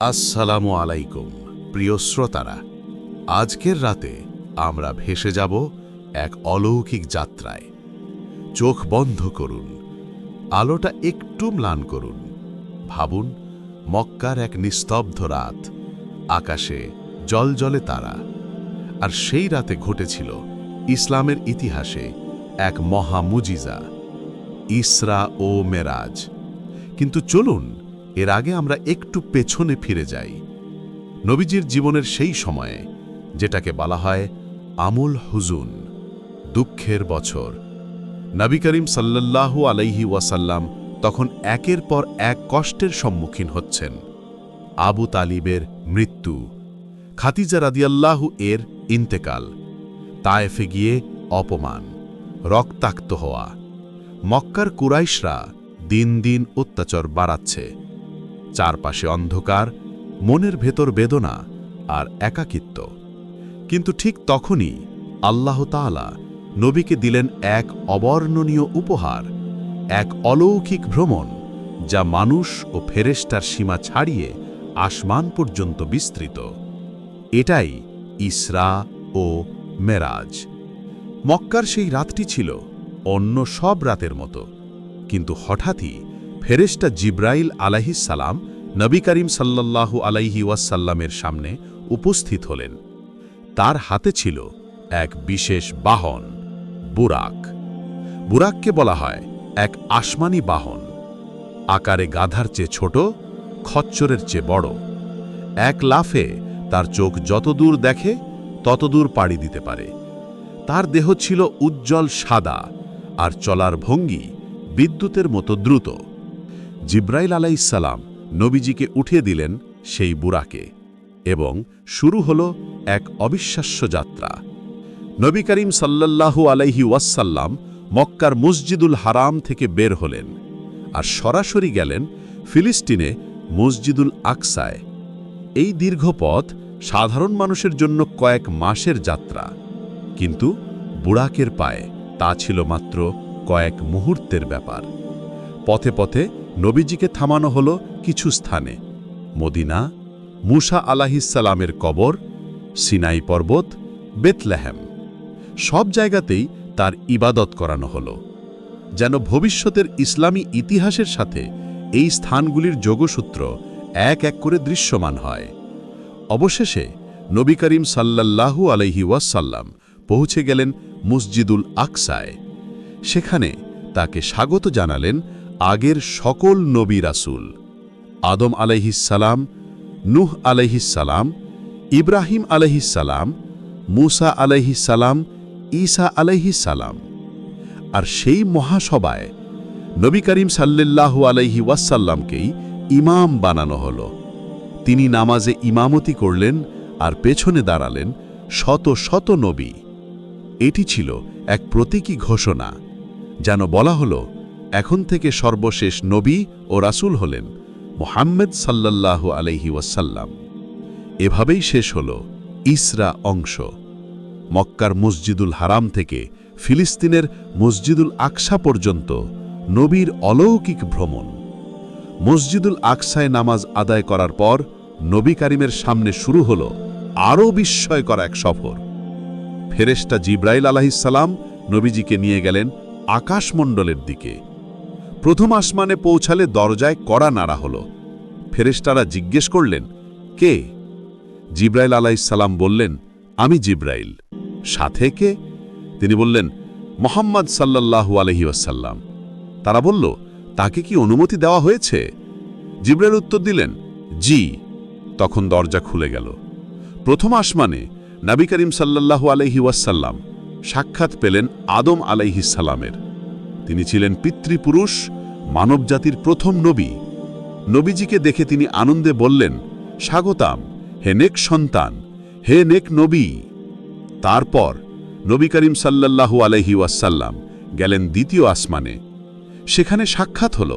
আসসালামু আলাইকুম, প্রিয় শ্রোতারা। আজকের রাতে আমরা ভেসে যাব এক অলৌকিক যাত্রায়। চোখ বন্ধ করুন, আলোটা একটু ম্লান করুন। ভাবুন, মক্কার এক নিস্তব্ধ রাত, আকাশে জলজলে তারা। আর সেই রাতে ঘটেছিল ইসলামের ইতিহাসে এক মহা মুজিজা, ইসরা ও মেরাজ। কিন্তু চলুন এর আগে আমরা একটু পেছনে ফিরে যাই। নবীজির জীবনের সেই সময়ে, যেটাকে বলা হয় আমুল হুজুন, দুঃখের বছর। নবী করিম সাল্লাল্লাহু আলাইহি ওয়াসাল্লাম তখন একের পর এক কষ্টের সম্মুখীন হচ্ছেন। আবু তালিবের মৃত্যু, খাতিজা রাদিয়াল্লাহু এর ইন্তেকাল, তায়েফে গিয়ে অপমান, রক্তাক্ত হওয়া। মক্কার কুরাইশরা দিন দিন অত্যাচার বাড়াচ্ছে। চারপাশে অন্ধকার, মনের ভেতর বেদনা আর একাকিত্ব। কিন্তু ঠিক তখনই আল্লাহ তাআলা নবীকে দিলেন এক অবর্ণনীয় উপহার, এক অলৌকিক ভ্রমণ যা মানুষ ও ফেরেস্টার সীমা ছাড়িয়ে আসমান পর্যন্ত বিস্তৃত। এটাই ইসরা ও মেরাজ। মক্কার সেই রাতটি ছিল অন্য সব রাতের মতো, কিন্তু হঠাৎই ফেরেস্টা জিব্রাইল আলাহিসাল্লাম নবী করিম সাল্লাল্লাহু আলাইহি ওয়াসাল্লামের সামনে উপস্থিত হলেন। তার হাতে ছিল এক বিশেষ বাহন, বুরাক। বুরাককে বলা হয় এক আসমানি বাহন। আকারে গাধার চেয়ে ছোট, খচ্চরের চেয়ে বড়। এক লাফে তার চোখ যতদূর দেখে ততদূর পাড়ি দিতে পারে। তার দেহ ছিল উজ্জ্বল সাদা আর চলার ভঙ্গি বিদ্যুতের মতো দ্রুত। জিব্রাইল আলাইসাল্লাম নবীজিকে উঠিয়ে দিলেন সেই বুড়াকে এবং শুরু হল এক অবিশ্বাস্য যাত্রা। নবী করিম সাল্লাল্লাহু আলাইহি ওয়াসাল্লাম মক্কার মসজিদুল হারাম থেকে বের হলেন আর সরাসরি গেলেন ফিলিস্তিনে মসজিদুল আকসায়। এই দীর্ঘ পথ সাধারণ মানুষের জন্য কয়েক মাসের যাত্রা, কিন্তু বুড়াকের পায়ে তা ছিল মাত্র কয়েক মুহূর্তের ব্যাপার। পথে পথে নবীজিকে থামানো হলো কিছু স্থানে। মদিনা, মুসা আলাহিসাল্লামের কবর, সিনাই পর্বত, বেতলেহেম। সব জায়গাতেই তার ইবাদত করানো হলো। যেন ভবিষ্যতের ইসলামী ইতিহাসের সাথে এই স্থানগুলির যোগসূত্র এক এক করে দৃশ্যমান হয়। অবশেষে নবী করিম সাল্লাল্লাহু আলহি ওয়াসাল্লাম পৌঁছে গেলেন মসজিদুল আকসায়। সেখানে তাকে স্বাগত জানালেন আগের সকল নবী রাসুল, আদম আলাইহিসালাম নুহ আলাইহিসালাম ইব্রাহিম আলাইহিসালাম মুসা আলাইহিসালাম ঈসা আলাইহিসালাম আর সেই মহাসভায় নবী করিম সাল্লাল্লাহু আলাইহি ওয়াসাল্লামকেই ইমাম বানানো হল। তিনি নামাজে ইমামতি করলেন আর পেছনে দাঁড়ালেন শত শত নবী। এটি ছিল এক প্রতীকী ঘোষণা, যেন বলা হলো এখন থেকে সর্বশেষ নবী ও রাসূল হলেন মোহাম্মদ সাল্লাল্লাহু আলহি ওয়াসাল্লাম। এভাবেই শেষ হল ইসরা অংশ। মক্কার মসজিদুল হারাম থেকে ফিলিস্তিনের মসজিদুল আকসা পর্যন্ত নবীর অলৌকিক ভ্রমণ। মসজিদুল আকসায় নামাজ আদায় করার পর নবী কারিমের সামনে শুরু হল আরও বিস্ময়কর এক সফর। ফেরেস্টা জিব্রাইল আলাহিসাল্লাম নবীজিকে নিয়ে গেলেন আকাশমণ্ডলের দিকে। প্রথম আসমানে পৌঁছালে দরজায় কড়া নাড়া হল। ফেরেস্তারা জিজ্ঞেস করলেন, কে? জিব্রাইল আলাইসাল্লাম বললেন, আমি জিব্রাইল। সাথে কে? তিনি বললেন, মোহাম্মদ সাল্লাল্লাহু আলহি আসাল্লাম তারা বলল, তাকে কি অনুমতি দেওয়া হয়েছে? জিব্রাইল উত্তর দিলেন, জি। তখন দরজা খুলে গেল। প্রথম আসমানে নবী করিম সাল্লাল্লাহু আলহি সাক্ষাৎ পেলেন আদম আলাইহিসাল্লামের তিনি ছিলেন পিতৃপুরুষ, মানবজাতির প্রথম নবী। নবীজিকে দেখে তিনি আনন্দে বললেন, স্বাগতাম, হে নেক সন্তান, হে নেক নবী। তারপর নবী করিম সাল্লাল্লাহু আলহি ওয়াসাল্লাম গেলেন দ্বিতীয় আসমানে। সেখানে সাক্ষাৎ হল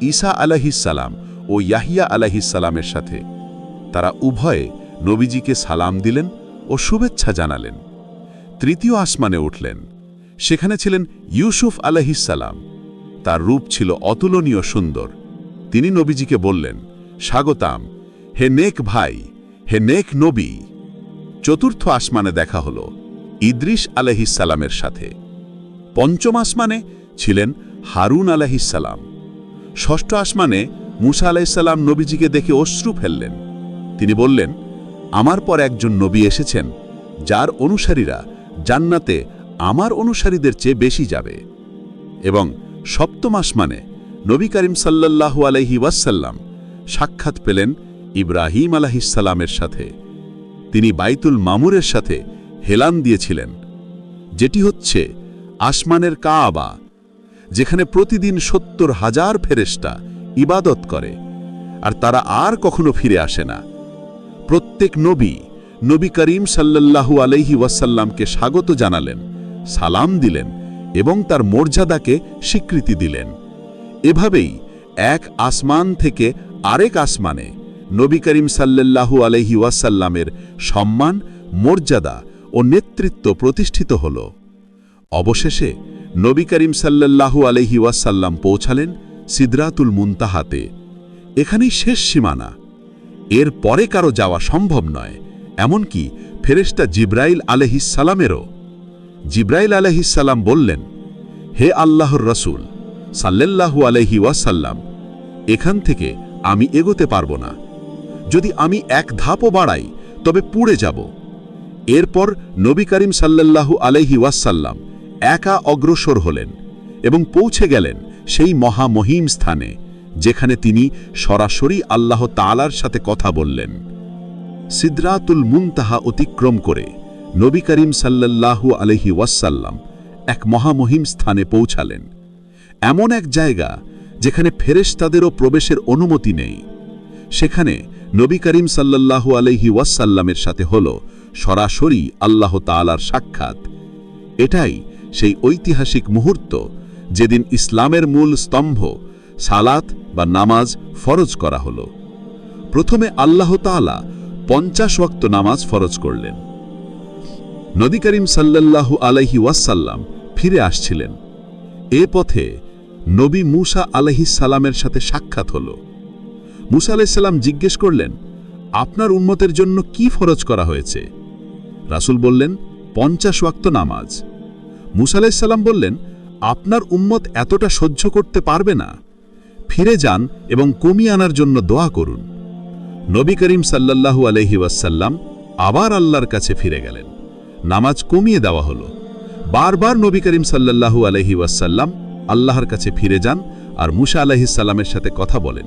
ঈসা আলাহিসাল্লাম ও ইয়াহিয়া আলাহিসাল্লামের সাথে। তারা উভয়ে নবীজিকে সালাম দিলেন ও শুভেচ্ছা জানালেন। তৃতীয় আসমানে উঠলেন। সেখানে ছিলেন ইউসুফ আলহিসাল্লাম তার রূপ ছিল অতুলনীয় সুন্দর। তিনি নবীজিকে বললেন, স্বাগতাম। হে নেক ভাই, হে নেক নবী। চতুর্থ আসমানে দেখা হল ইদ্রিস আলহিসাল্লামের সাথে। পঞ্চম আসমানে ছিলেন হারুন আলহিসাল্লাম ষষ্ঠ আসমানে মুসা আলাইসাল্লাম নবীজিকে দেখে অশ্রু ফেললেন। তিনি বললেন, আমার পর একজন নবী এসেছেন, যার অনুসারীরা জান্নাতে আমার অনুসারীদের চেয়ে বেশি যাবে। এবং সপ্তমাস মানে নবী করিম সাল্লাল্লাহু আলহি ওয়াসাল্লাম সাক্ষাৎ পেলেন ইব্রাহিম আলাহিসাল্লামের সাথে। তিনি বাইতুল মামুরের সাথে হেলান দিয়েছিলেন, যেটি হচ্ছে আসমানের কাআবা যেখানে প্রতিদিন সত্তর হাজার ফেরেস্টা ইবাদত করে, আর তারা আর কখনো ফিরে আসে না। প্রত্যেক নবী নবী করিম সাল্লাল্লাহু আলাইহি ওয়াসাল্লামকে স্বাগত জানালেন সালাম দিলেন এবং তার মর্যাদাকে স্বীকৃতি দিলেন। এভাবেই এক আসমান থেকে আরেক আসমানে নবী করিম সাল্লাল্লাহু আলাইহি ওয়াসাল্লামের সম্মান, মর্যাদা ও নেতৃত্ব প্রতিষ্ঠিত হল। অবশেষে নবী করিম সাল্লাল্লাহু আলাইহি ওয়াসাল্লাম পৌঁছালেন সিদরাতুল মুন্তাহাতে। এখানেই শেষ সীমানা। এর পরে কারও যাওয়া সম্ভব নয়, এমনকি ফেরেশতা জিব্রাইল আলহিসালামেরও জিব্রাইল আলহিসাল্লাম বললেন, হে আল্লাহর রসুল, সাল্লাল্লাহু আলহি ওয়াসাল্লাম, এখান থেকে আমি এগোতে পারব না। যদি আমি এক ধাপও বাড়াই, তবে পুড়ে যাব। এরপর নবী করিম সাল্লাল্লাহু আলহি ওয়াসাল্লাম একা অগ্রসর হলেন এবং পৌঁছে গেলেন সেই মহামহিম স্থানে, যেখানে তিনি সরাসরি আল্লাহ তালার সাথে কথা বললেন। সিদ্রাতুল মুনতাহা অতিক্রম করে নবী করিম সাল্লাল্লাহু আলহি ওয়াসাল্লাম এক মহামহিম স্থানে পৌঁছালেন। এমন এক জায়গা যেখানে ফেরেশতাদেরও প্রবেশের অনুমতি নেই। সেখানে নবী করিম সাল্লাল্লাহু আলহি ওয়াসাল্লামের সাথে হল সরাসরি আল্লাহ তালার সাক্ষাৎ। এটাই সেই ঐতিহাসিক মুহূর্ত যেদিন ইসলামের মূল স্তম্ভ সালাত বা নামাজ ফরজ করা হল। প্রথমে আল্লাহ তাআলা পঞ্চাশ ওয়াক্ত নামাজ ফরজ করলেন। নদী করিম সাল্লাল্লাহু আলাইহি ওয়াসাল্লাম ফিরে আসছিলেন। এ পথে নবী মুসা আলাইহিস সালামের সাথে সাক্ষাৎ হল। মুসা আলাইসাল্লাম জিজ্ঞেস করলেন, আপনার উন্মতের জন্য কি ফরজ করা হয়েছে? রাসূল বললেন, পঞ্চাশ ওয়াক্ত নামাজ। মুসা আলাইসাল্লাম বললেন, আপনার উম্মত এতটা সহ্য করতে পারবে না। ফিরে যান এবং কমিয়ে আনার জন্য দোয়া করুন। নবী করিম সাল্লাল্লাহু আলহি ওয়াসাল্লাম আবার আল্লাহর কাছে ফিরে গেলেন। নামাজ কমিয়ে দেওয়া হলো। বারবার নবী করিম সাল্লাল্লাহু আলহি ওয়াসাল্লাম আল্লাহর কাছে ফিরে যান আর মুসা আলাহিসাল্লামের সাথে কথা বলেন।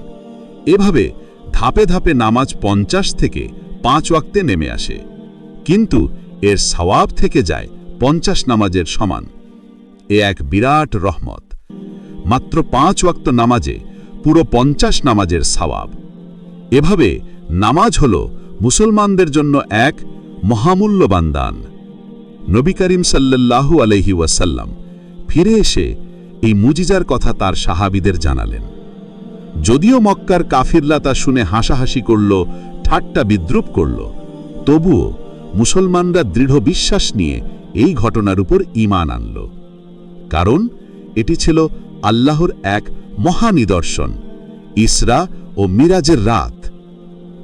এভাবে ধাপে ধাপে নামাজ পঞ্চাশ থেকে পাঁচ ওয়াক্তে নেমে আসে। কিন্তু এর সওয়াব থেকে যায় পঞ্চাশ নামাজের সমান। এ এক বিরাট রহমত। মাত্র পাঁচ ওয়াক্ত নামাজে পুরো পঞ্চাশ নামাজের সওয়াব। এভাবে নামাজ হল মুসলমানদের জন্য এক মহামূল্যবান দান। নবী করিম সাল্লাল্লাহু আলহি ওয়াসাল্লাম ফিরে এসে এই মুজিজার কথা তার সাহাবিদের জানালেন। যদিও মক্কার কাফিরলা তা শুনে হাসাহাসি করল, ঠাট্টা বিদ্রুপ করল, তবুও মুসলমানরা দৃঢ় বিশ্বাস নিয়ে এই ঘটনার উপর ঈমান আনল। কারণ এটি ছিল আল্লাহর এক মহানিদর্শন ইসরা ও মিরাজের রাত।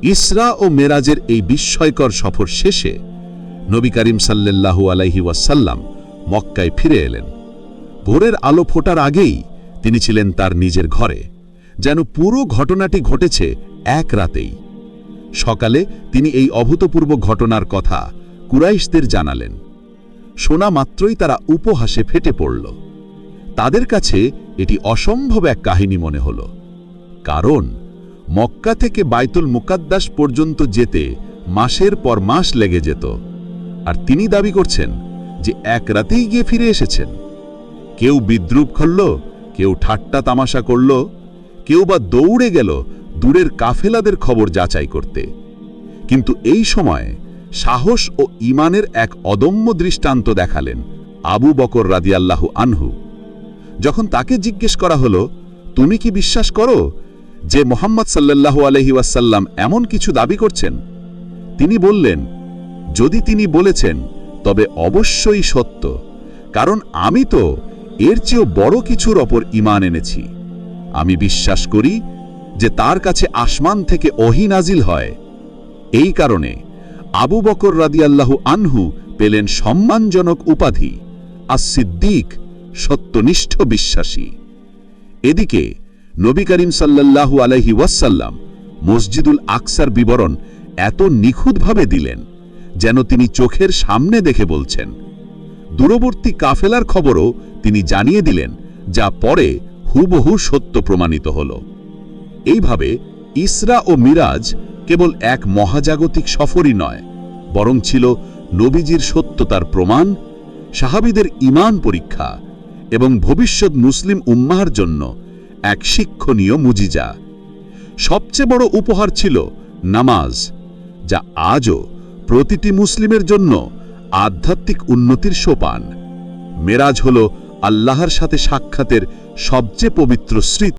ইসরা ও মেরাজের এই বিস্ময়কর সফর শেষে নবী করিম সাল্লাল্লাহু আলাইহি ওয়াসাল্লাম মক্কায় ফিরে এলেন। ভোরের আলো ফোটার আগেই তিনি ছিলেন তার নিজের ঘরে, যেন পুরো ঘটনাটি ঘটেছে এক রাতেই। সকালে তিনি এই অভূতপূর্ব ঘটনার কথা কুরাইশদের জানালেন। শোনা মাত্রই তারা উপহাসে ফেটে পড়ল। তাদের কাছে এটি অসম্ভব এক কাহিনী মনে হল। কারণ মক্কা থেকে বাইতুল মুকাদ্দাস পর্যন্ত যেতে মাসের পর মাস লেগে যেত। আর তিনি দাবি করছেন যে এক রাতেই গিয়ে ফিরে এসেছেন। কেউ বিদ্রুপ করল, কেউ ঠাট্টা তামাশা করল, কেউ বা দৌড়ে গেল দূরের কাফেলাদের খবর যাচাই করতে। কিন্তু এই সময় সাহস ও ইমানের এক অদম্য দৃষ্টান্ত দেখালেন আবু বকর রাদিয়াল্লাহু আনহু। যখন তাকে জিজ্ঞেস করা হলো, তুমি কি বিশ্বাস করো যে মোহাম্মদ সাল্লাল্লাহু আলহি ওয়াসাল্লাম এমন কিছু দাবি করছেন? তিনি বললেন যদি তিনি বলেছেন, তবে অবশ্যই সত্য, কারণ আমি তো এর চেয়েও বড় কিছুর ওপর ইমান এনেছি। আমি বিশ্বাস করি যে তার কাছে আসমান থেকে ওহি নাজিল হয়। এই কারণে আবু বকর রাদিয়াল্লাহু আনহু পেলেন সম্মানজনক উপাধি আর সিদ্দিক সত্যনিষ্ঠ বিশ্বাসী। এদিকে নবী করিম সাল্লাল্লাহু আলাইহি ওয়াসাল্লাম মসজিদুল আকসার বিবরণ এত নিখুঁতভাবে দিলেন যেন তিনি চোখের সামনে দেখে বলছেন। দূরবর্তী কাফেলার খবরও তিনি জানিয়ে দিলেন, যা পরে হুবহু সত্য প্রমাণিত হল। এইভাবে ইসরা ও মিরাজ কেবল এক মহাজাগতিক সফরই নয়, বরং ছিল নবীজির সত্যতার প্রমাণ, সাহাবিদের ইমান পরীক্ষা এবং ভবিষ্যৎ মুসলিম উম্মাহার জন্য এক শিক্ষণীয় মুজিজা। সবচেয়ে বড় উপহার ছিল নামাজ, যা আজও প্রতিটি মুসলিমের জন্য আধ্যাত্মিক উন্নতির সোপান। মেরাজ হল আল্লাহর সাথে সাক্ষাতের সবচেয়ে পবিত্র স্মৃতি।